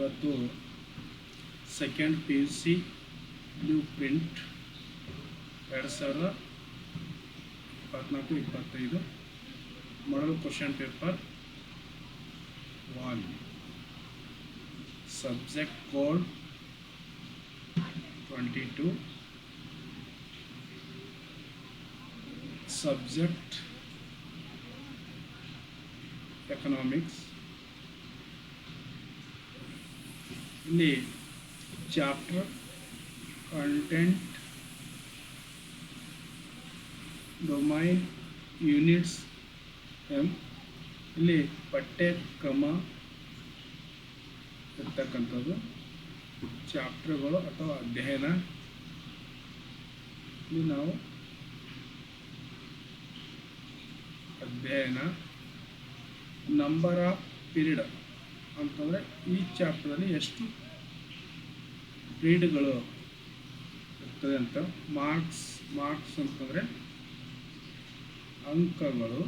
ಇವತ್ತು second P U C blue print ಎರಡು ಸಾವಿರದ ಇಪ್ಪತ್ನಾಲ್ಕು, ಇಪ್ಪತ್ತೈದು model question paper one subject code twenty two subject economics ಇಲ್ಲಿ chapter content domain units M ಇಲ್ಲಿ ಪಠ್ಯಕ್ರಮ ಇರ್ತಕ್ಕಂಥದ್ದು ಚಾಪ್ಟರ್ಗಳು ಅಥವಾ ಅಧ್ಯಯನ. ಇಲ್ಲಿ ನಾವು ಅಧ್ಯಯನ ನಂಬರ್ ಆಫ್ ಪೀರಿಯಡ್ ಅಂತಂದರೆ ಈ ಚಾಪ್ಟರಲ್ಲಿ ಎಷ್ಟು ಪೀರಿಯಡ್ಗಳು ಇರ್ತದೆ ಅಂತ ಮಾರ್ಕ್ಸ್ ಮಾರ್ಕ್ಸ್ ಅಂತಂದರೆ ಅಂಕಗಳು.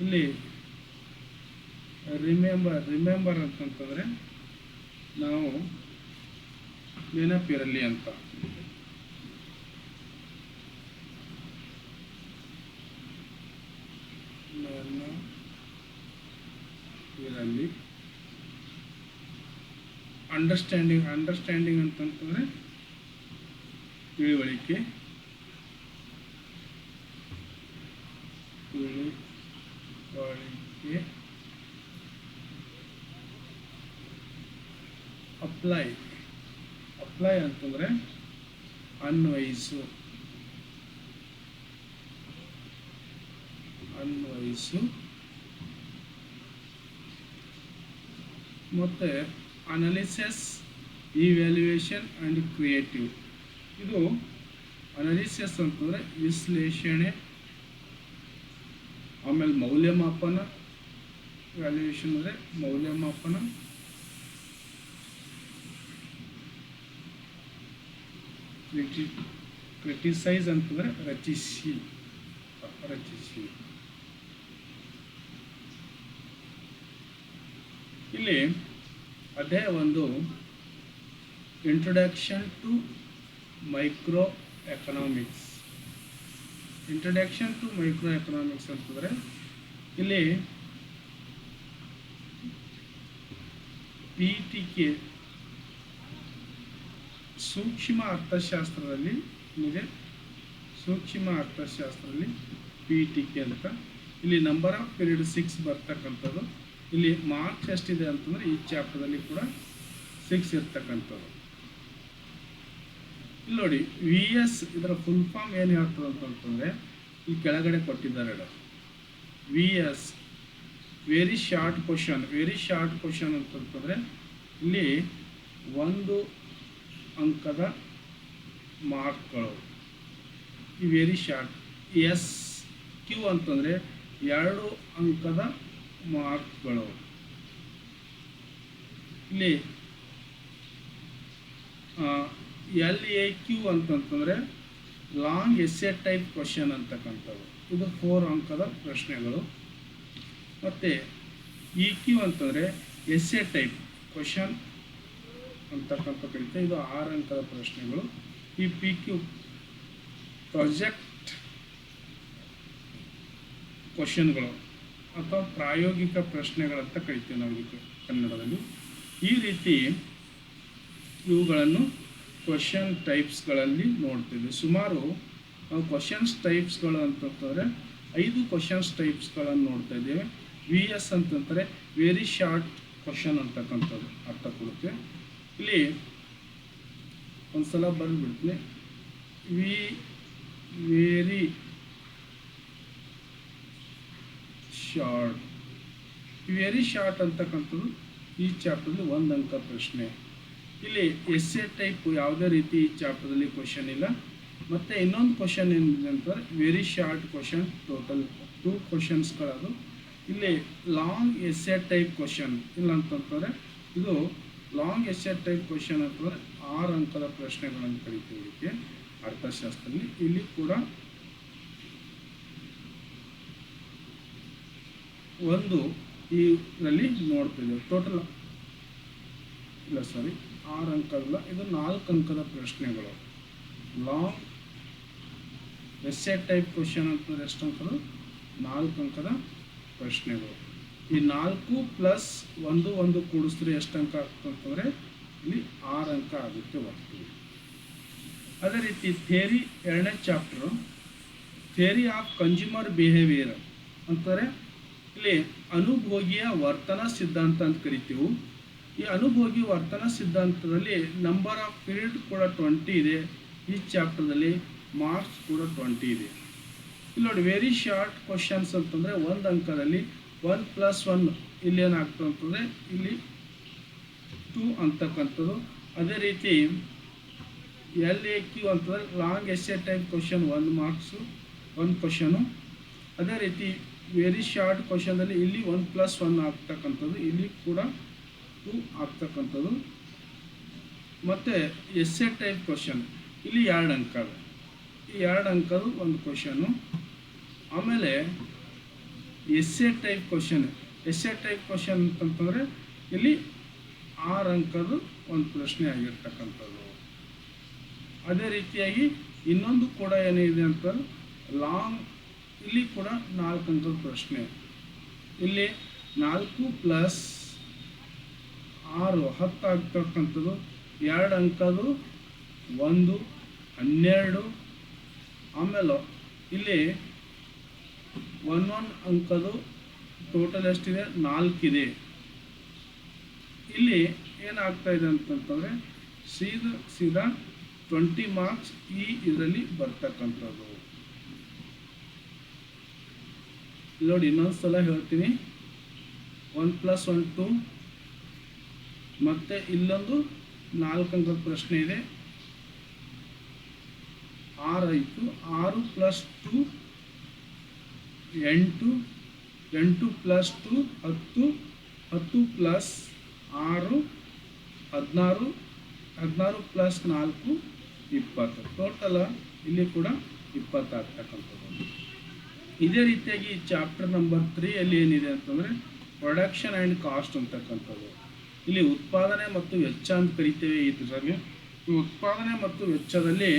ಇಲ್ಲಿ ರಿಮೆಂಬರ್ ರಿಮೆಂಬರ್ ಅಂತಂತಂದರೆ ನಾವು ನೆನಪಿರಲಿ ಅಂತ. ಇರಲಿ ಅಂಡರ್ಸ್ಟ್ಯಾಂಡಿಂಗ್ ಅಂಡರ್ಸ್ಟ್ಯಾಂಡಿಂಗ್ ಅಂತಂತಂದರೆ ತಿಳುವಳಿಕೆ. ತಿಳುವಳಿಕೆ ಅಪ್ಲೈ ಅಪ್ಲೈ ಅಂತಂದರೆ ಅನ್ವಯಿಸು. ಅನ್ವಯಿಸು. ಮತ್ತು ಅನಾಲಿಸಿಸ್ ಇವ್ಯಾಲ್ಯೂಯೇಷನ್ ಆ್ಯಂಡ್ ಕ್ರಿಯೇಟಿವ್ ಇದು ಅನಾಲಿಸಿಸ್ ಅಂತಂದರೆ ವಿಶ್ಲೇಷಣೆ, ಆಮೇಲೆ ಮೌಲ್ಯಮಾಪನ ವ್ಯಾಲ್ಯೂಯೇಷನ್ ಅಂದರೆ ಮೌಲ್ಯಮಾಪನ. ಕ್ರಿಟಿ ಕ್ರಿಟಿಸೈಸ್ ಅಂತಂದರೆ ರಚಿಸಿ ರಚಿಸಿ. ಇಲ್ಲಿ ಅದೇ ಒಂದು introduction to micro economics introduction to micro economics ಅಂತಂದರೆ, ಇಲ್ಲಿ ಪಿ ಟಿ ಕೆ ಸೂಕ್ಷ್ಮ ಅರ್ಥಶಾಸ್ತ್ರದಲ್ಲಿ ನಿಮಗೆ ಸೂಕ್ಷ್ಮ ಅರ್ಥಶಾಸ್ತ್ರದಲ್ಲಿ ಪಿ ಟಿ ಕೆ ಅಂತ. ಇಲ್ಲಿ ನಂಬರ್ ಆಫ್ ಪೀರಿಯಡ್ ಸಿಕ್ಸ್ ಬರ್ತಕ್ಕಂಥದ್ದು. ಇಲ್ಲಿ ಮಾರ್ಕ್ಸ್ ಎಷ್ಟಿದೆ ಅಂತಂದರೆ ಈ ಚಾಪ್ಟರ್ದಲ್ಲಿ ಕೂಡ ಸಿಕ್ಸ್ ಇರ್ತಕ್ಕಂಥದ್ದು. ಇಲ್ಲಿ ನೋಡಿ ವಿ ಎಸ್ ಇದರ ಫುಲ್ ಫಾರ್ಮ್ ಏನು ಹೇಳ್ತದೆ ಅಂತಂತಂದರೆ ಈ ಕೆಳಗಡೆ ಕೊಟ್ಟಿದ್ದಾರೆ V S very short question very short question ಅಂತಂತಂದರೆ ಇಲ್ಲಿ ಒಂದು ಅಂಕದ ಮಾರ್ಕ್ಗಳು ಈ ವೆರಿ ಶಾರ್ಟ್ ಎಸ್ ಕ್ಯೂ ಅಂತಂದರೆ ಎರಡು ಅಂಕದ ಮಾರ್ಕ್ಗಳು ಇಲ್ಲಿ ಎಲ್ ಎ ಕ್ಯೂ ಅಂತಂತಂದರೆ ಲಾಂಗ್ ಎಸ್ಸೆ ಟೈಪ್ ಕ್ವಶನ್ ಅಂತಕ್ಕಂಥದ್ದು. ಇದು ಫೋರ್ ಅಂಕದ ಪ್ರಶ್ನೆಗಳು. ಮತ್ತು ಇ ಕ್ಯೂ ಅಂತಂದರೆ ಎ ಟೈಪ್ ಕ್ವಶನ್ ಅಂತಕ್ಕಂಥ ಕರೀತಾರೆ ಇದು ಆರು ಅಂಕದ ಪ್ರಶ್ನೆಗಳು. ಈ ಪಿ ಕ್ಯೂ ಪ್ರಾಜೆಕ್ಟ್ ಕ್ವಶನ್ಗಳು ಅಥವಾ ಪ್ರಾಯೋಗಿಕ ಪ್ರಶ್ನೆಗಳಂತ ಕರಿತೀವಿ ನಾವು ಕನ್ನಡದಲ್ಲಿ. ಈ ರೀತಿ ಇವುಗಳನ್ನು ಕ್ವಶನ್ ಟೈಪ್ಸ್ಗಳಲ್ಲಿ ನೋಡ್ತೀವಿ. ಸುಮಾರು ಕ್ವಶನ್ಸ್ ಟೈಪ್ಸ್ಗಳು ಅಂತಂತಂದರೆ ಐದು ಕ್ವಶನ್ಸ್ ಟೈಪ್ಸ್ಗಳನ್ನು ನೋಡ್ತಾ ಇದ್ದೇವೆ. ವಿ ಎಸ್ ಅಂತಂದರೆ ವೆರಿ ಶಾರ್ಟ್ ಕ್ವಶನ್ ಅಂತಕ್ಕಂಥದ್ದು ಅರ್ಥ ಕೊಡುತ್ತೆ. ಇಲ್ಲಿ ಒಂದು ಸಲ ಬಂದುಬಿಡ್ತೀನಿ. V very short very short ಅಂತಕ್ಕಂಥದ್ದು, ಈ ಚಾಪ್ಟರ್ದು ಒಂದು ಅಂಕ ಪ್ರಶ್ನೆ. ಇಲ್ಲಿ ಎಸ್ ಎ ಟೈಪ್ ಯಾವುದೇ ರೀತಿ ಈ ಚಾಪ್ಟರ್ದಲ್ಲಿ ಕ್ವಶನ್ ಇಲ್ಲ. ಮತ್ತು ಇನ್ನೊಂದು ಕ್ವಶನ್ ಏನಿದೆ ಅಂತಂದರೆ very short question total two ಕ್ವಶನ್ಸ್ಗಳದು ಇಲ್ಲಿ long S A type question ಇಲ್ಲ ಅಂತಂತಂದರೆ, ಇದು long S A type question ಅಂತಂದರೆ ಆರು ಅಂಕದ ಪ್ರಶ್ನೆಗಳನ್ನು ಕರಿತೀವಿ ಅರ್ಥಶಾಸ್ತ್ರದಲ್ಲಿ ಇಲ್ಲಿ ಕೂಡ ಒಂದು ಈ ನಲ್ಲಿ ನೋಡ್ತಿದ್ದೇವೆ ಟೋಟಲ್ ಇಲ್ಲ ಸಾರಿ ಆರು ಅಂಕದಲ್ಲ ಇದು ನಾಲ್ಕು ಅಂಕದ ಪ್ರಶ್ನೆಗಳು. ಲಾಂಗ್ ಎಸ್ಸೆ ಟೈಪ್ ಕ್ವಶನ್ ಅಂತಂದ್ರೆ ಎಷ್ಟು ಅಂಕದ ನಾಲ್ಕು ಅಂಕದ ಪ್ರಶ್ನೆಗಳು. ಈ ನಾಲ್ಕು ಪ್ಲಸ್ ಒಂದು ಒಂದು ಕೂಡಿಸಿದ್ರೆ ಎಷ್ಟು ಅಂಕ ಆಗ್ತಂತಂದರೆ ಇಲ್ಲಿ ಆರು ಅಂಕ ಆಗುತ್ತೆ ಹೋಗ್ತೀವಿ ಅದೇ ರೀತಿ ಥೇರಿ ಎರಡನೇ chapter theory of consumer behaviour ಅಂತಾರೆ ಇಲ್ಲಿ ಅನುಭೋಗಿಯ ವರ್ತನ ಸಿದ್ಧಾಂತ ಅಂತ ಕರಿತೀವಿ. ಈ ಅನುಭೋಗಿ ವರ್ತನ ಸಿದ್ಧಾಂತದಲ್ಲಿ ನಂಬರ್ ಆಫ್ ಪೀರಿಯಡ್ ಕೂಡ ಟ್ವೆಂಟಿ ಇದೆ. ಈ ಚಾಪ್ಟರ್ದಲ್ಲಿ ಮಾರ್ಕ್ಸ್ ಕೂಡ ಟ್ವೆಂಟಿ ಇದೆ. ಇಲ್ಲಿ ನೋಡಿ ವೆರಿ ಶಾರ್ಟ್ ಕ್ವಶನ್ಸ್ ಅಂತಂದರೆ ಒಂದು ಅಂಕದಲ್ಲಿ ಒನ್ ಪ್ಲಸ್ ಒನ್ ಇಲ್ಲಿ ಏನಾಗ್ತದೆ ಅಂತಂದರೆ ಇಲ್ಲಿ ಟೂ ಅಂತಕ್ಕಂಥದ್ದು. ಅದೇ ರೀತಿ ಎಲ್ ಎ ಕ್ಯೂ ಅಂತಂದರೆ long S A type question ಒಂದು ಮಾರ್ಕ್ಸು ಒಂದು ಕ್ವಶನು ಅದೇ ರೀತಿ ವೆರಿ ಶಾರ್ಟ್ ಕ್ವಶನಲ್ಲಿ ಇಲ್ಲಿ ಒನ್ ಪ್ಲಸ್ ಒನ್ ಆಗ್ತಕ್ಕಂಥದ್ದು, ಇಲ್ಲಿ ಕೂಡ ಟೂ ಆಗ್ತಕ್ಕಂಥದ್ದು. ಮತ್ತು ಎಸ್ ಎ ಟೈಪ್ ಕ್ವಶನ್ ಇಲ್ಲಿ ಎರಡು ಅಂಕ ಈ ಎರಡು ಅಂಕದು ಒಂದು ಕ್ವಶನು ಆಮೇಲೆ S A type question S A type question ಅಂತಂತಂದರೆ ಇಲ್ಲಿ ಆರು ಅಂಕದು ಒಂದು ಪ್ರಶ್ನೆ ಆಗಿರ್ತಕ್ಕಂಥದ್ದು. ಅದೇ ರೀತಿಯಾಗಿ ಇನ್ನೊಂದು ಕೂಡ ಏನಿದೆ ಅಂತಂದ್ರೆ ಲಾಂಗ್ ಇಲ್ಲಿ ಕೂಡ ನಾಲ್ಕು ಅಂತ ಪ್ರಶ್ನೆ. ಇಲ್ಲಿ ನಾಲ್ಕು ಪ್ಲಸ್ ಆರು ಹತ್ತು ಆಗ್ತಕ್ಕಂಥದ್ದು ಎರಡು ಅಂಕದು ಒಂದು, ಹನ್ನೆರಡು. ಆಮೇಲೆ ಇಲ್ಲಿ ಒನ್ ಒನ್ ಅಂಕದು ಟೋಟಲ್ ಎಷ್ಟಿದೆ? ನಾಲ್ಕಿದೆ. ಇಲ್ಲಿ ಏನಾಗ್ತಾ ಇದೆ ಅಂತಂತಂದರೆ, ಸೀದಾ ಸೀದಾ ಟ್ವೆಂಟಿ ಮಾರ್ಕ್ಸ್ ಈ ಇದರಲ್ಲಿ ಬರ್ತಕ್ಕಂಥದ್ದು. ನೋಡಿ ಇನ್ನೊಂದು ಸಲ ಹೇಳ್ತೀನಿ. ಒನ್ ಪ್ಲಸ್ ಒನ್ ಟು ಮತ್ತು ಇಲ್ಲೊಂದು ನಾಲ್ಕು ಅಂಕದ ಪ್ರಶ್ನೆ ಇದೆ. ಆರು ಆಯಿತು. ಆರು ಪ್ಲಸ್ ಟು ಎಂಟು. ಎಂಟು ಪ್ಲಸ್ ಟು ಹತ್ತು. ಹತ್ತು ಪ್ಲಸ್ ಆರು, ಹದಿನಾರು. ಹದಿನಾರು ಪ್ಲಸ್ ನಾಲ್ಕು, ಇಪ್ಪತ್ತು. ಟೋಟಲ ಇಲ್ಲಿ ಕೂಡ ಇಪ್ಪತ್ತು ಆಗ್ತಕ್ಕಂಥದ್ದು ಇದೇ ರೀತಿಯಾಗಿ ಚಾಪ್ಟರ್ ನಂಬರ್ ತ್ರೀಯಲ್ಲಿ ಏನಿದೆ ಅಂತಂದರೆ ಪ್ರೊಡಕ್ಷನ್ ಆ್ಯಂಡ್ ಕಾಸ್ಟ್ ಅಂತಕ್ಕಂಥದ್ದು. ಇಲ್ಲಿ ಉತ್ಪಾದನೆ ಮತ್ತು ವೆಚ್ಚ ಅಂತ ಕರಿತೇವೆ ಇದರಲ್ಲಿ ಈ ಉತ್ಪಾದನೆ ಮತ್ತು ವೆಚ್ಚದಲ್ಲಿ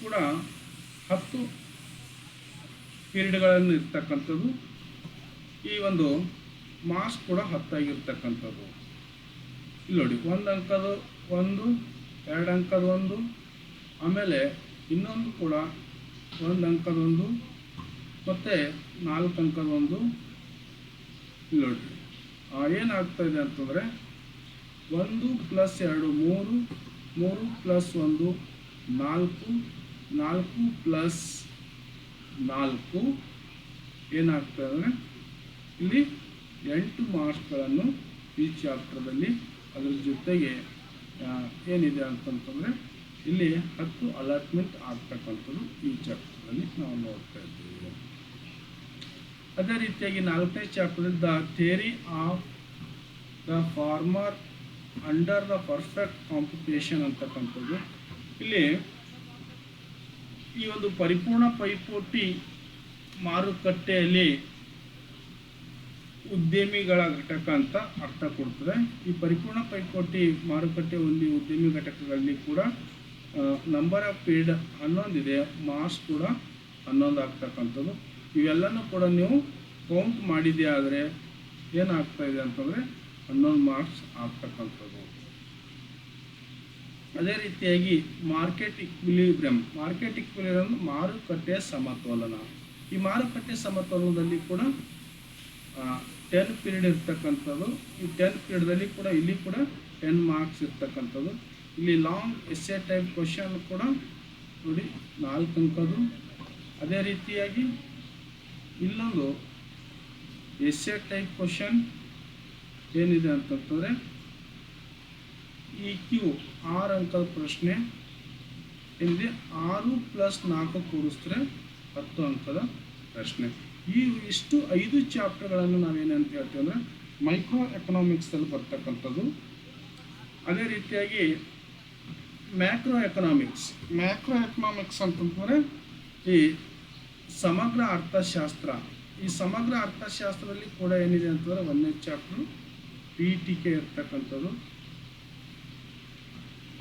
ಕೂಡ ಹತ್ತು ಪೀರಿಯಡ್ಗಳನ್ನು ಇರ್ತಕ್ಕಂಥದ್ದು. ಈ ಒಂದು ಮಾಸ್ಕ್ ಕೂಡ ಹತ್ತಾಗಿರ್ತಕ್ಕಂಥದ್ದು. ಇಲ್ಲಿ ನೋಡಿ, ಒಂದು ಅಂಕದ ಒಂದು, ಎರಡು ಅಂಕದ ಒಂದು, ಆಮೇಲೆ ಇನ್ನೊಂದು ಕೂಡ ಒಂದು ಅಂಕದ ಒಂದು ಮತ್ತು ನಾಲ್ಕು ಅಂಕದ ಒಂದು. ನೋಡಿ ಏನಾಗ್ತಾ ಇದೆ ಅಂತಂದರೆ ಒಂದು ಪ್ಲಸ್ ಎರಡು ಮೂರು ಮೂರು ಪ್ಲಸ್ ಒಂದು ನಾಲ್ಕು ನಾಲ್ಕು ಪ್ಲಸ್ ನಾಲ್ಕು. ಏನಾಗ್ತಾ ಅಂದರೆ ಇಲ್ಲಿ ಎಂಟು ಮಾರ್ಕ್ಸ್ಗಳನ್ನು ಈ ಚಾಪ್ಟರ್ದಲ್ಲಿ ಅದರ ಜೊತೆಗೆ ಏನಿದೆ ಅಂತಂತಂದರೆ ಇಲ್ಲಿ ಹತ್ತು ಅಲಾಟ್ಮೆಂಟ್ ಆಗ್ತಕ್ಕಂಥದ್ದು ಈ ಚಾಪ್ಟರ್ನಲ್ಲಿ ನಾವು ನೋಡ್ತಾ ಇದ್ದೀವಿ. ಅದೇ ರೀತಿಯಾಗಿ ನಾಲ್ಕನೇ chapter the theory of the farmer under the perfect competition ಅಂತಕ್ಕಂಥದ್ದು. ಇಲ್ಲಿ ಈ ಒಂದು ಪರಿಪೂರ್ಣ ಪೈಪೋಟಿ ಮಾರುಕಟ್ಟೆಯಲ್ಲಿ ಉದ್ಯಮಿಗಳ ಘಟಕ ಅಂತ ಅರ್ಥ ಕೊಡ್ತದೆ. ಈ ಪರಿಪೂರ್ಣ ಪೈಪೋಟಿ ಮಾರುಕಟ್ಟೆ ಒಂದು ಉದ್ಯಮಿ ಘಟಕಗಳಲ್ಲಿ ಕೂಡ ನಂಬರ್ ಆಫ್ ಪೀರಿಯಡ್ ಹನ್ನೊಂದಿದೆ ಮಾರ್ಕ್ಸ್ ಕೂಡ ಹನ್ನೊಂದು ಆಗ್ತಕ್ಕಂಥದ್ದು. ಇವೆಲ್ಲನೂ ಕೂಡ ನೀವು ಕೌಂಟ್ ಮಾಡಿದೆ ಆದರೆ ಏನಾಗ್ತಾ ಇದೆ ಅಂತಂದರೆ ಹನ್ನೊಂದು ಮಾರ್ಕ್ಸ್ ಆಗ್ತಕ್ಕಂಥದ್ದು. ಅದೇ ರೀತಿಯಾಗಿ ಮಾರ್ಕೆಟ್ ಇಕ್ವಿಲಿಬ್ರಿಯಂ ಮಾರ್ಕೆಟ್ ಇಕ್ವಿಲಿಬ್ರಿಯಂ ಮಾರುಕಟ್ಟೆ ಸಮತೋಲನ. ಈ ಮಾರುಕಟ್ಟೆ ಸಮತೋಲನದಲ್ಲಿ ಕೂಡ ಟೆನ್ ಪೀರಿಯಡ್ ಇರ್ತಕ್ಕಂಥದ್ದು. ಈ ಟೆನ್ ಪೀರಿಯಡ್ದಲ್ಲಿ ಕೂಡ, ಇಲ್ಲಿ ಕೂಡ ಟೆನ್ ಮಾರ್ಕ್ಸ್ ಇರ್ತಕ್ಕಂಥದ್ದು. ಇಲ್ಲಿ long S A type question ಕೂಡ ನೋಡಿ ನಾಲ್ಕು ಅಂಕದು ಅದೇ ರೀತಿಯಾಗಿ ಇಲ್ಲೊಂದು ಎಸ್ ಎ ಟೈಪ್ ಕ್ವಶನ್ ಏನಿದೆ ಅಂತಂತಂದರೆ ಈ ಕ್ಯೂ ಆರು ಅಂಕದ ಪ್ರಶ್ನೆ, ಇಲ್ಲಿ ಆರು ಪ್ಲಸ್ ನಾಲ್ಕು ಕೂಡಿಸಿದ್ರೆ ಹತ್ತು ಅಂಕದ ಪ್ರಶ್ನೆ. ಈ ಇಷ್ಟು ಐದು ಚಾಪ್ಟರ್ಗಳನ್ನು ನಾವೇನಂತ ಹೇಳ್ತೀವಿ ಅಂದರೆ ಮೈಕ್ರೋ ಎಕನಾಮಿಕ್ಸಲ್ಲಿ ಬರ್ತಕ್ಕಂಥದ್ದು. ಅದೇ ರೀತಿಯಾಗಿ ಮ್ಯಾಕ್ರೋ ಎಕನಾಮಿಕ್ಸ್ ಮ್ಯಾಕ್ರೋ ಎಕನಾಮಿಕ್ಸ್ ಅಂತಂದ್ರೆ ಈ ಸಮಗ್ರ ಅರ್ಥಶಾಸ್ತ್ರ. ಈ ಸಮಗ್ರ ಅರ್ಥಶಾಸ್ತ್ರದಲ್ಲಿ ಕೂಡ ಏನಿದೆ ಅಂತಂದ್ರೆ ಒಂದನೇ ಚಾಪ್ಟರ್ ಪೀಠಿಕೆ ಇರ್ತಕ್ಕಂಥದ್ದು.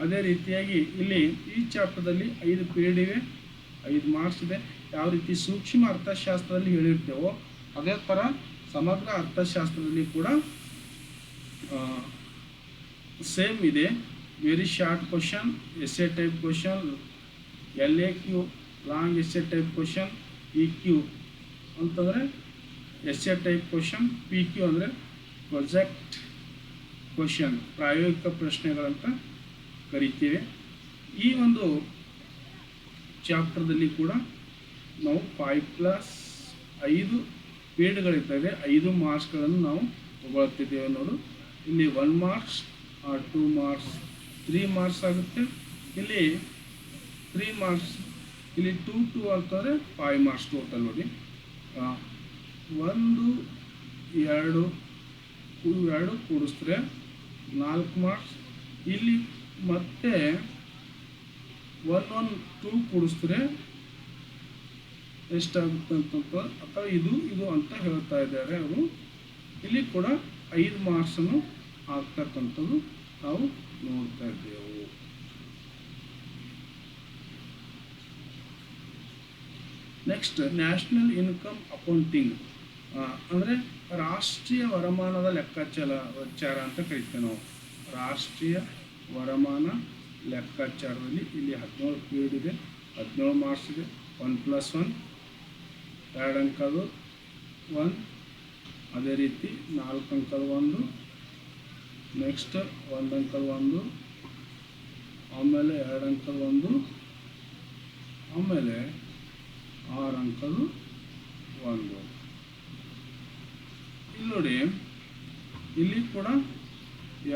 ಅದೇ ರೀತಿಯಾಗಿ ಇಲ್ಲಿ ಈ ಚಾಪ್ಟರ್ದಲ್ಲಿ ಐದು ಪೀರಿಯಡ್ ಇವೆ, ಐದು ಮಾರ್ಕ್ಸ್ ಇದೆ. ಯಾವ ರೀತಿ ಸೂಕ್ಷ್ಮ ಅರ್ಥಶಾಸ್ತ್ರದಲ್ಲಿ ಹೇಳಿರ್ತೇವೋ ಅದೇ ಥರ ಸಮಗ್ರ ಅರ್ಥಶಾಸ್ತ್ರದಲ್ಲಿ ಕೂಡ ಸೇಮ್ ಇದೆ. Very short question S A type question L A Q long S A type question E Q ಅಂತಂದರೆ S A type question P Q ಅಂದರೆ ಪ್ರೊಜೆಕ್ಟ್ ಕ್ವಶನ್ ಪ್ರಾಯೋಗಿಕ ಪ್ರಶ್ನೆಗಳಂತ ಕರಿತೀವಿ. ಈ ಒಂದು ಚಾಪ್ಟರ್ದಲ್ಲಿ ಕೂಡ ನಾವು ಫೈವ್ ಪ್ಲಸ್ ಐದು ಪೀರಿಯಡ್ಗಳಿದ್ದಾವೆ ಐದು ಮಾರ್ಕ್ಸ್ಗಳನ್ನು ನಾವು ತಗೊಳ್ತಿದ್ದೇವೆ ನೋಡು ಇಲ್ಲಿ one marks two marks three marks ಆಗುತ್ತೆ. ಇಲ್ಲಿ ತ್ರೀ ಮಾರ್ಕ್ಸ್ ಇಲ್ಲಿ ಟೂ ಟು ಅಂತಂದರೆ ಫೈವ್ ಮಾರ್ಕ್ಸ್ ಟೋಟಲ್ ನೋಡಿ. ಒಂದು, ಎರಡು ಎರಡು ಕೂಡಿಸಿದ್ರೆ ನಾಲ್ಕು ಮಾರ್ಕ್ಸ್ ಇಲ್ಲಿ ಮತ್ತೆ ಒನ್ ಒನ್ ಟೂ ಕೂಡಿಸಿದ್ರೆ ಎಷ್ಟಾಗುತ್ತೆ ಅಂತ ಅಥವಾ ಇದು ಇದು ಅಂತ ಹೇಳ್ತಾ ಇದ್ದಾರೆ ಅವರು. ಇಲ್ಲಿ ಕೂಡ ಐದು ಮಾರ್ಕ್ಸನ್ನು ಆಗ್ತಕ್ಕಂಥದ್ದು ನಾವು ನೋಡ್ತಾ ಇದ್ದೇವೆ. ನೆಕ್ಸ್ಟ್ ನ್ಯಾಷನಲ್ ಇನ್ಕಮ್ ಅಕೌಂಟಿಂಗ್ ಅಂದರೆ ರಾಷ್ಟ್ರೀಯ ವರಮಾನದ ಲೆಕ್ಕಾಚಾರ ಚಾರ ಅಂತ ಕರಿತೇವೆ ನಾವು. ರಾಷ್ಟ್ರೀಯ ವರಮಾನ ಲೆಕ್ಕಾಚಾರದಲ್ಲಿ ಇಲ್ಲಿ ಹದಿನೇಳು ಪೀರಿಯಡ್ ಇದೆ. ಹದಿನೇಳು ಮಾರ್ಕ್ಸ್ ಇದೆ. ಒನ್ ಪ್ಲಸ್ ಒನ್ ಎರಡು ಅಂಕದು ಒನ್ ಅದೇ ರೀತಿ ನಾಲ್ಕು ಅಂಕದ ಒಂದು. ನೆಕ್ಸ್ಟ್ ಒಂದು ಅಂಕದ ಒಂದು. ಆಮೇಲೆ ಎರಡು ಅಂಕದ ಒಂದು. ಆಮೇಲೆ ಆರು ಅಂಕದು ಒಂದು. ಇಲ್ಲಿ ನೋಡಿ, ಇಲ್ಲಿ ಕೂಡ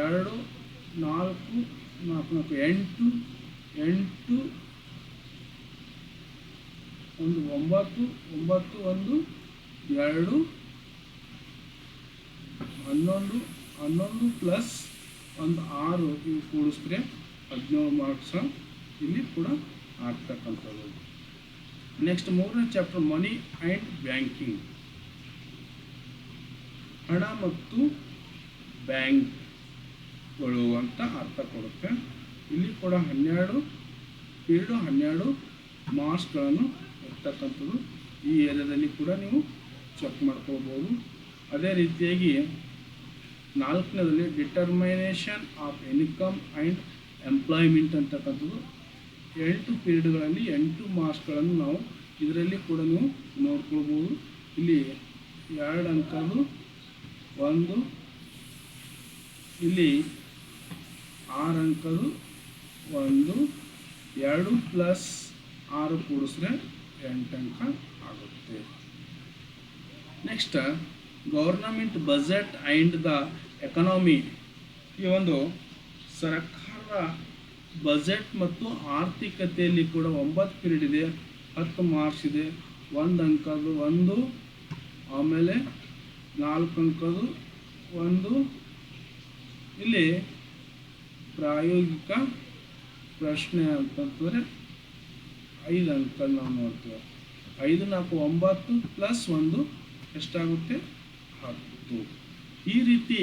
ಎರಡು, ನಾಲ್ಕು ನಾಲ್ಕು ನಾಲ್ಕು, ಎಂಟು ಎಂಟು, ಒಂದು ಒಂಬತ್ತು ಒಂಬತ್ತು, ಒಂದು, ಎರಡು, ಹನ್ನೊಂದು ಹನ್ನೊಂದು ಪ್ಲಸ್ ಒಂದು ಆರು ಕೂಡಿಸಿದ್ರೆ ಹದಿನೇಳು ಮಾರ್ಕ್ಸ ಇಲ್ಲಿ ಕೂಡ ಆಗ್ತಕ್ಕಂಥದ್ದು. ನೆಕ್ಸ್ಟ್ ಮೂರನೇ ಚಾಪ್ಟರ್ ಮನಿ ಆ್ಯಂಡ್ ಬ್ಯಾಂಕಿಂಗ್ ಹಣ ಮತ್ತು ಬ್ಯಾಂಕ್ಗಳು ಅಂತ ಅರ್ಥ ಕೊಡುತ್ತೆ. ಇಲ್ಲಿ ಕೂಡ ಹನ್ನೆರಡು, ಎರಡು ಹನ್ನೆರಡು ಮಾರ್ಕ್ಸ್ಗಳನ್ನು ಇರ್ತಕ್ಕಂಥದ್ದು. ಈ ಏರಿಯಾದಲ್ಲಿ ಕೂಡ ನೀವು ಚೆಕ್ ಮಾಡ್ಕೋಬೋದು ಅದೇ ರೀತಿಯಾಗಿ ನಾಲ್ಕನೇದಲ್ಲಿ determination of income and employment ಅಂತಕ್ಕಂಥದ್ದು. ಎಂಟು ಪೀರಿಯಡ್ಗಳಲ್ಲಿ ಎಂಟು ಮಾರ್ಕ್ಸ್ಗಳನ್ನು ನಾವು ಇದರಲ್ಲಿ ಕೂಡ ನೀವು ನೋಡ್ಕೊಳ್ಬೋದು. ಇಲ್ಲಿ ಎರಡು ಅಂಕದ್ದು, ಒಂದು, ಇಲ್ಲಿ ಆರು ಅಂಕದು ಒಂದು, ಎರಡು ಪ್ಲಸ್ ಆರು ಕೂಡಿಸ್ರೆ ಎಂಟು ಅಂಕ ಆಗುತ್ತೆ. Next government budget and the economy ಈ ಒಂದು ಸರ್ಕಾರ ಬಜೆಟ್ ಮತ್ತು ಆರ್ಥಿಕತೆಯಲ್ಲಿ ಕೂಡ ಒಂಬತ್ತು ಪೀರಿಯಡ್ ಇದೆ. ಹತ್ತು ಮಾರ್ಕ್ಸ್ ಇದೆ. ಒಂದು ಅಂಕದ್ದು ಒಂದು, ಆಮೇಲೆ ನಾಲ್ಕು ಅಂಕದ್ದು ಒಂದು. ಇಲ್ಲಿ ಪ್ರಾಯೋಗಿಕ ಪ್ರಶ್ನೆ ಅಂತಂದರೆ ಐದು ಅಂಕ ನಾವು ನೋಡ್ತೇವೆ. ಐದು ನಾಲ್ಕು ಒಂಬತ್ತು ಪ್ಲಸ್ ಒಂದು ಎಷ್ಟಾಗುತ್ತೆ? ಹತ್ತು. ಈ ರೀತಿ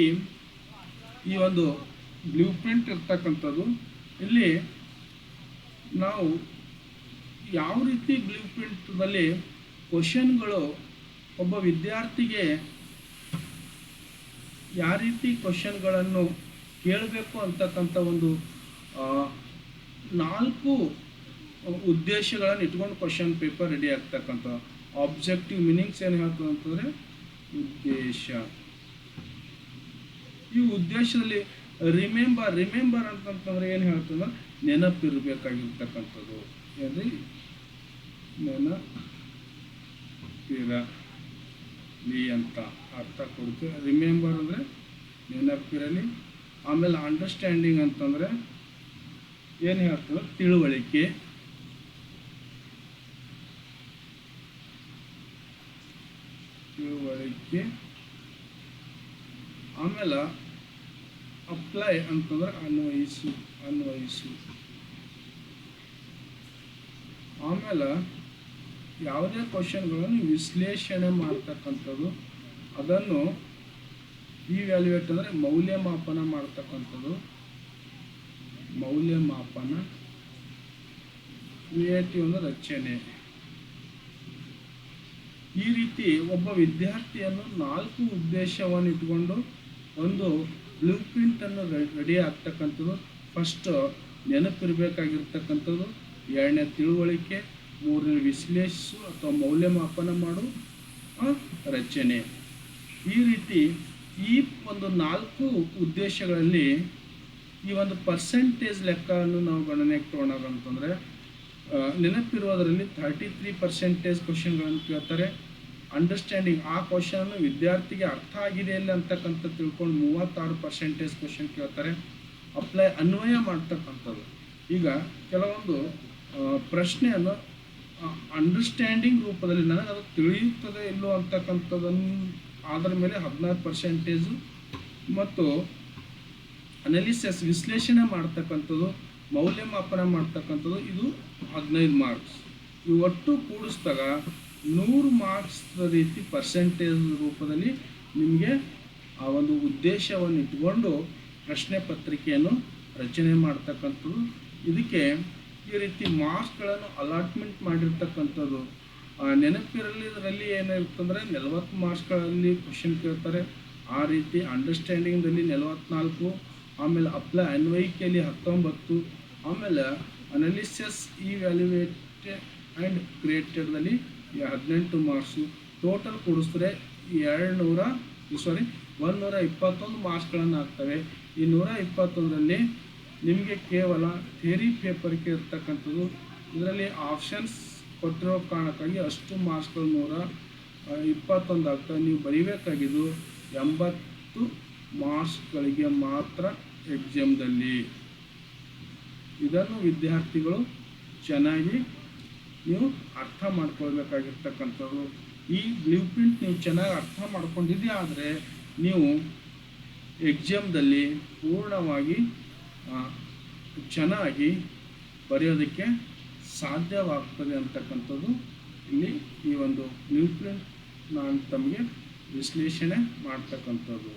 ಈ ಒಂದು ಬ್ಲೂ ಪ್ರಿಂಟ್ ಇರ್ತಕ್ಕಂಥದ್ದು ಇಲ್ಲಿ ನಾವು ಯಾವ ರೀತಿ ಬ್ಲೂ ಪ್ರಿಂಟ್ದಲ್ಲಿ ಕ್ವಶನ್ಗಳು ಒಬ್ಬ ವಿದ್ಯಾರ್ಥಿಗೆ ಯಾವ ರೀತಿ ಕ್ವಶನ್ಗಳನ್ನು ಕೇಳಬೇಕು ಅಂತಕ್ಕಂಥ ಒಂದು ನಾಲ್ಕು ಉದ್ದೇಶಗಳನ್ನು ಇಟ್ಕೊಂಡು ಕ್ವಶನ್ ಪೇಪರ್ ರೆಡಿ ಆಗ್ತಕ್ಕಂಥ ಆಬ್ಜೆಕ್ಟಿವ್ ಮೀನಿಂಗ್ಸ್ ಏನು ಹೇಳ್ತದೆ ಅಂತಂದರೆ ಉದ್ದೇಶ. ಈ ಉದ್ದೇಶದಲ್ಲಿ ರಿಮೆಂಬರ್ ರಿಮೆಂಬರ್ ಅಂತಂತಂದ್ರೆ ಏನು ಹೇಳ್ತಂದ್ರೆ ನೆನಪಿರ್ಬೇಕಾಗಿರ್ತಕ್ಕಂಥದ್ದು. ಏನ್ರಿ ನೆನಪಿರಲಿ ಅಂತ ಅರ್ಥ ಕೊಡ್ತೀವಿ ರಿಮೆಂಬರ್ ಅಂದರೆ ನೆನಪಿರಲಿ. ಆಮೇಲೆ ಅಂಡರ್ಸ್ಟ್ಯಾಂಡಿಂಗ್ ಅಂತಂದರೆ ಏನು ಹೇಳ್ತದೆ? ತಿಳುವಳಿಕೆ. ತಿಳುವಳಿಕೆ. ಆಮೇಲೆ ಅಪ್ಲೈ ಅಂತಂದ್ರೆ ಅನ್ವಯಿಸು ಅನ್ವಯಿಸು ಆಮೇಲೆ ಯಾವುದೇ ಕ್ವಶನ್ಗಳನ್ನು ವಿಶ್ಲೇಷಣೆ ಮಾಡ್ತಕ್ಕಂಥದ್ದು, ಅದನ್ನು ಇವ್ಯಾಲ್ಯೂಯೇಟ್ ಅಂದರೆ ಮೌಲ್ಯಮಾಪನ ಮಾಡ್ತಕ್ಕಂಥದ್ದು. ಮೌಲ್ಯಮಾಪನ ಕ್ರಿಯೇಟಿವ್ ಅಂದರೆ ರಚನೆ. ಈ ರೀತಿ ಒಬ್ಬ ವಿದ್ಯಾರ್ಥಿಯನ್ನು ನಾಲ್ಕು ಉದ್ದೇಶವನ್ನು ಇಟ್ಕೊಂಡು ಒಂದು ಬ್ಲೂ ಪ್ರಿಂಟನ್ನು ರೆಡಿ ಆಗ್ತಕ್ಕಂಥದ್ದು. ಫಸ್ಟ್ ನೆನಪಿರಬೇಕಾಗಿರ್ತಕ್ಕಂಥದ್ದು ಎರಡನೇ ತಿಳುವಳಿಕೆ, ಮೂರನೇ ವಿಶ್ಲೇಷಿಸು ಅಥವಾ ಮೌಲ್ಯಮಾಪನ ಮಾಡು ರಚನೆ. ಈ ರೀತಿ ಈ ಒಂದು ನಾಲ್ಕು ಉದ್ದೇಶಗಳಲ್ಲಿ ಈ ಒಂದು ಪರ್ಸೆಂಟೇಜ್ ಲೆಕ್ಕವನ್ನು ನಾವು ಗಣನೆಗೆ ತೊಗೊಳೋದು ಅಂತಂದರೆ ನೆನಪಿರೋದರಲ್ಲಿ ತರ್ಟಿ ತ್ರೀ ಪರ್ಸೆಂಟೇಜ್ ಕ್ವಶನ್ಗಳನ್ನು ಕೇಳ್ತಾರೆ. ಅಂಡರ್ಸ್ಟ್ಯಾಂಡಿಂಗ್ ಆ ಕ್ವಶನ್ ವಿದ್ಯಾರ್ಥಿಗೆ ಅರ್ಥ ಆಗಿದೆ ಇಲ್ಲ ಅಂತಕ್ಕಂಥ ತಿಳ್ಕೊಂಡು ಮೂವತ್ತಾರು ಪರ್ಸೆಂಟೇಜ್ ಕ್ವಶನ್ ಕೇಳ್ತಾರೆ ಅಪ್ಲೈ ಅನ್ವಯ ಮಾಡ್ತಕ್ಕಂಥದ್ದು. ಈಗ ಕೆಲವೊಂದು ಪ್ರಶ್ನೆಯನ್ನು ಅಂಡರ್ಸ್ಟ್ಯಾಂಡಿಂಗ್ ರೂಪದಲ್ಲಿ ನನಗೆ ಅದು ತಿಳಿಯುತ್ತದೆ ಇಲ್ಲೋ ಅಂತಕ್ಕಂಥದ್ದನ್ನು ಅದರ ಮೇಲೆ ಹದಿನಾರು ಪರ್ಸೆಂಟೇಜು ಮತ್ತು ಅನಾಲಿಸಿಸ್ ವಿಶ್ಲೇಷಣೆ ಮಾಡ್ತಕ್ಕಂಥದ್ದು, ಮೌಲ್ಯಮಾಪನ ಮಾಡ್ತಕ್ಕಂಥದ್ದು, ಇದು ಹದಿನೈದು ಮಾರ್ಕ್ಸ್ ಇವು ಒಟ್ಟು ಕೂಡಿಸಿದಾಗ ನೂರು ಮಾರ್ಕ್ಸ್ ರೀತಿ ಪರ್ಸೆಂಟೇಜ್ ರೂಪದಲ್ಲಿ ನಿಮಗೆ ಆ ಒಂದು ಉದ್ದೇಶವನ್ನು ಇಟ್ಕೊಂಡು ಪ್ರಶ್ನೆ ಪತ್ರಿಕೆಯನ್ನು ರಚನೆ ಮಾಡ್ತಕ್ಕಂಥದ್ದು. ಇದಕ್ಕೆ ಈ ರೀತಿ ಮಾರ್ಕ್ಸ್ಗಳನ್ನು ಅಲಾಟ್ಮೆಂಟ್ ಮಾಡಿರ್ತಕ್ಕಂಥದ್ದು. ನೆನಪಿರಲಿ ಇದರಲ್ಲಿ ಏನಿರ್ತಂದರೆ ನಲವತ್ತು ಮಾರ್ಕ್ಸ್ಗಳಲ್ಲಿ ಕ್ವಶನ್ ಕೇಳ್ತಾರೆ. ಆ ರೀತಿ ಅಂಡರ್ಸ್ಟ್ಯಾಂಡಿಂಗ್ದಲ್ಲಿ ನಲವತ್ನಾಲ್ಕು, ಆಮೇಲೆ ಅಪ್ಲೈ ಅನ್ವಯಿಕೆಯಲ್ಲಿ ಹತ್ತೊಂಬತ್ತು, ಆಮೇಲೆ ಅನಾಲಿಸಿಸ್ ಈ ವ್ಯಾಲ್ಯೂಯೇಟ್ ಆ್ಯಂಡ್ ಕ್ರಿಯೇಟೆಡ್ದಲ್ಲಿ ಹದಿನೆಂಟು ಮಾರ್ಕ್ಸು ಟೋಟಲ್ ಕೊಡಿಸಿದ್ರೆ ಎರಡು ನೂರ ಸಾರಿ ಒಂದು ನೂರ ಇಪ್ಪತ್ತೊಂದು ಮಾರ್ಕ್ಸ್ಗಳನ್ನು ಆಗ್ತವೆ. ಈ ನೂರ ಇಪ್ಪತ್ತೊಂದರಲ್ಲಿ ನಿಮಗೆ ಕೇವಲ ಥೇರಿ ಪೇಪರ್ಗೆ ಇರ್ತಕ್ಕಂಥದ್ದು. ಇದರಲ್ಲಿ ಆಪ್ಷನ್ಸ್ ಕೊಟ್ಟಿರೋ ಕಾರಣಕ್ಕಾಗಿ ಅಷ್ಟು ಮಾರ್ಕ್ಸ್ಗಳು ನೂರ ಇಪ್ಪತ್ತೊಂದು ಆಗ್ತವೆ. ನೀವು ಬರೀಬೇಕಾಗಿದ್ದು ಎಂಬತ್ತು ಮಾರ್ಕ್ಸ್ಗಳಿಗೆ ಮಾತ್ರ ಎಕ್ಸಾಮ್ದಲ್ಲಿ ಇದನ್ನು ವಿದ್ಯಾರ್ಥಿಗಳು ಚೆನ್ನಾಗಿ ನೀವು ಅರ್ಥ ಮಾಡ್ಕೊಳ್ಬೇಕಾಗಿರ್ತಕ್ಕಂಥದ್ದು. ಈ ಬ್ಲೂ ಪ್ರಿಂಟ್ ನೀವು ಚೆನ್ನಾಗಿ ಅರ್ಥ ಮಾಡ್ಕೊಂಡಿದ್ದೇ ಆದರೆ ನೀವು ಎಕ್ಸಾಮ್ದಲ್ಲಿ ಪೂರ್ಣವಾಗಿ ಚೆನ್ನಾಗಿ ಬರೆಯೋದಕ್ಕೆ ಸಾಧ್ಯವಾಗ್ತದೆ ಅಂತಕ್ಕಂಥದ್ದು ಇಲ್ಲಿ ಈ ಒಂದು ಬ್ಲೂ ಪ್ರಿಂಟ್ ನಾನು ತಮಗೆ ವಿಶ್ಲೇಷಣೆ ಮಾಡ್ತಕ್ಕಂಥದ್ದು.